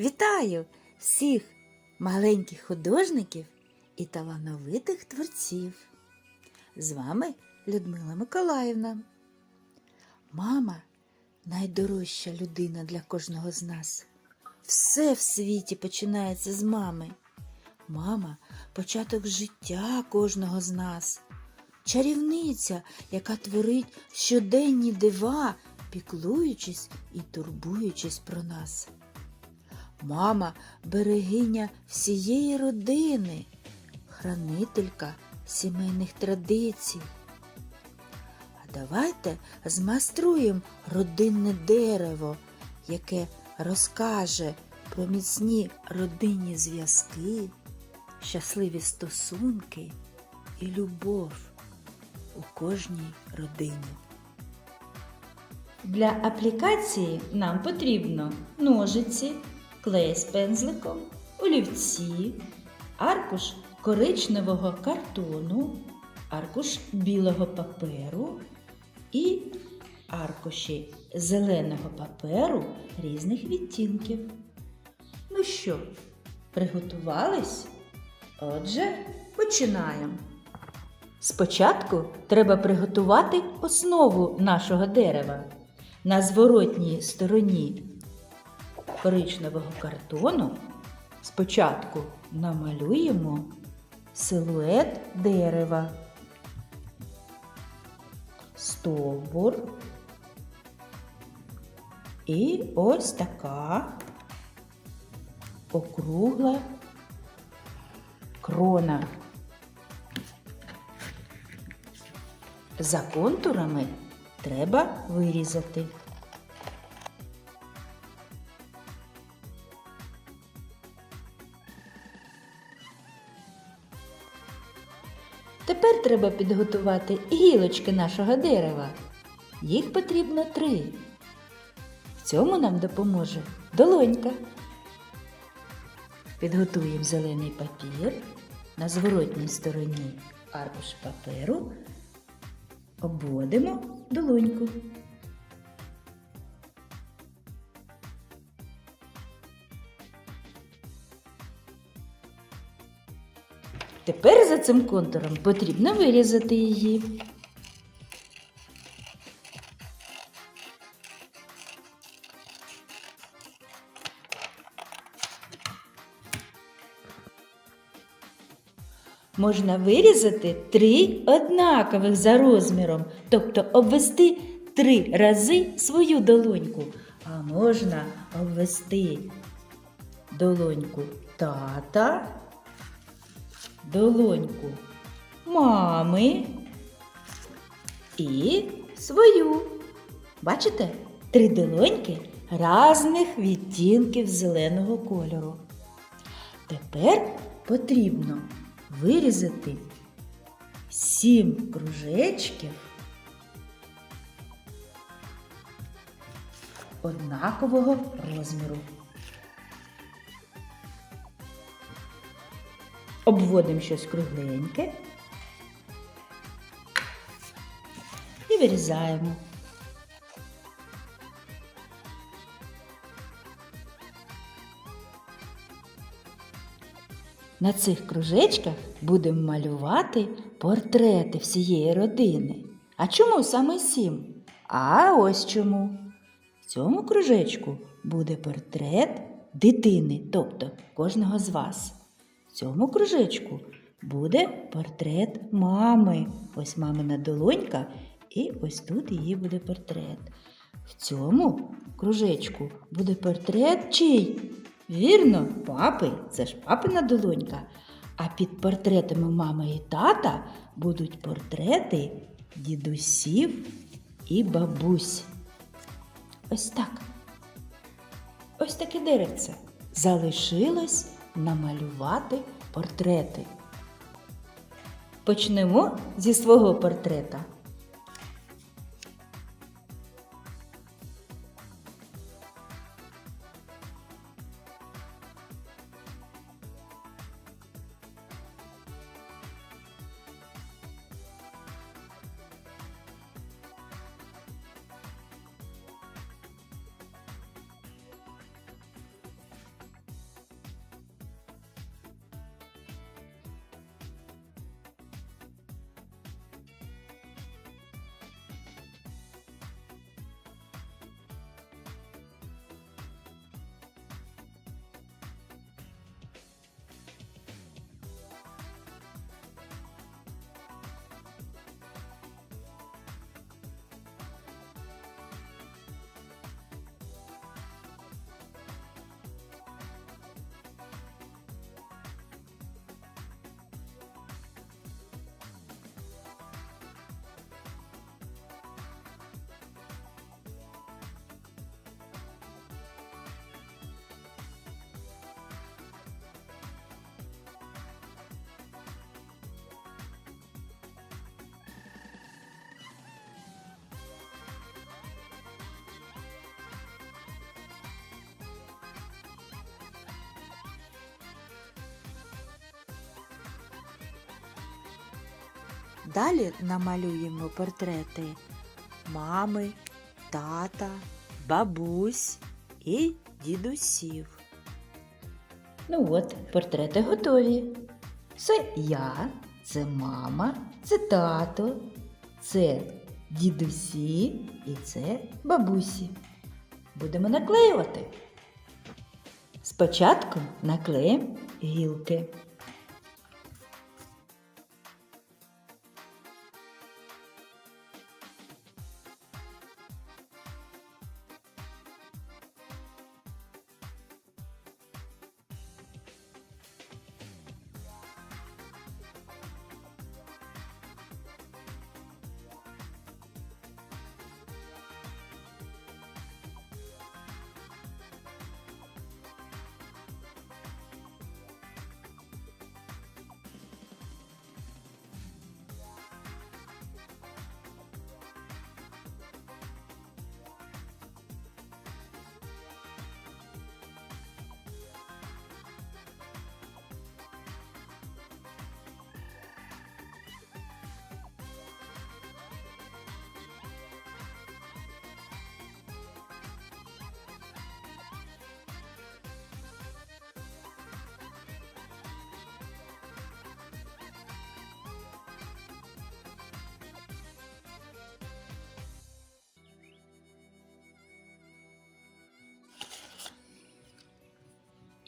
Вітаю всіх маленьких художників і талановитих творців. З вами Людмила Миколаївна. Мама найдорожча людина для кожного з нас. Все в світі починається з мами. Мама початок життя кожного з нас. Чарівниця, яка творить щоденні дива, піклуючись і турбуючись про нас. Мама берегиня всієї родини, хранителька сімейних традицій. А давайте змайструємо родинне дерево, яке розкаже про міцні родинні зв'язки, щасливі стосунки і любов у кожній родині. Для аплікації нам потрібно ножиці, клей з пензликом, олівці, аркуш коричневого картону, аркуш білого паперу і аркуші зеленого паперу різних відтінків. Ну що, приготувались? Отже, починаємо. Спочатку треба приготувати основу нашого дерева. На зворотній стороні коричневого картону спочатку намалюємо силует дерева, стовбур і ось така округла крона. За контурами треба вирізати. Тепер треба підготувати гілочки нашого дерева. Їх потрібно три. В цьому нам допоможе долонька. Підготуємо зелений папір на зворотній стороні аркуш паперу обводимо долоньку. Цим контуром потрібно вирізати її. Можна вирізати три однакових за розміром, тобто обвести три рази свою долоньку. А можна обвести долоньку тата, долоньку мами і свою. Бачите? Три долоньки різних відтінків зеленого кольору. Тепер потрібно вирізати сім кружечків однакового розміру. Обводимо щось кругленьке і вирізаємо. На цих кружечках будемо малювати портрети всієї родини. А чому саме сім? А ось чому. В цьому кружечку буде портрет дитини, тобто кожного з вас. В цьому кружечку буде портрет мами. Ось мамина долонька, і ось тут її буде портрет. В цьому кружечку буде портрет чий? Вірно, папи, це ж папина долонька. А під портретами мами і тата будуть портрети дідусів і бабусь. Ось так. Ось таке деревце. Залишилось намалювати портрети. Почнемо зі свого портрета. Далі намалюємо портрети мами, тата, бабусь і дідусів. Ну от, портрети готові. Це я, це мама, це тато, це дідусі і це бабусі. Будемо наклеювати. Спочатку наклеїмо гілки.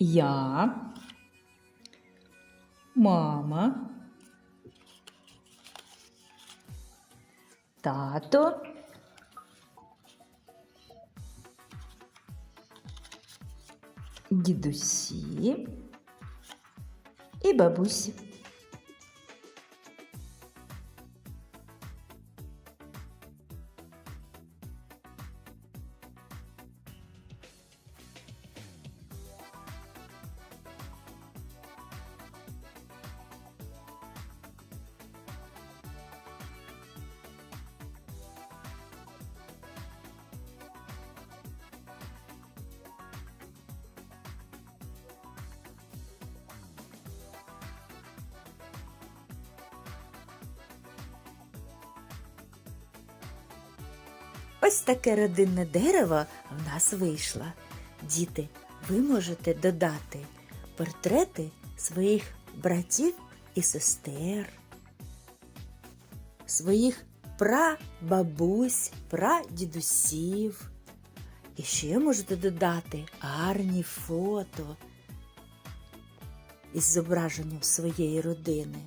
Я, мама, тато, дідусі. І бабусі. Ось таке родинне дерево в нас вийшло. Діти, ви можете додати портрети своїх братів і сестер, своїх прабабусь, прадідусів. І ще можете додати гарні фото із зображенням своєї родини.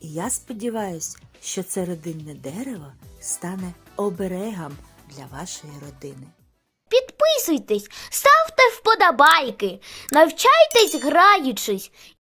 І я сподіваюся, що це родинне дерево стане оберегом для вашої родини. Підписуйтесь, ставте вподобайки, навчайтесь граючись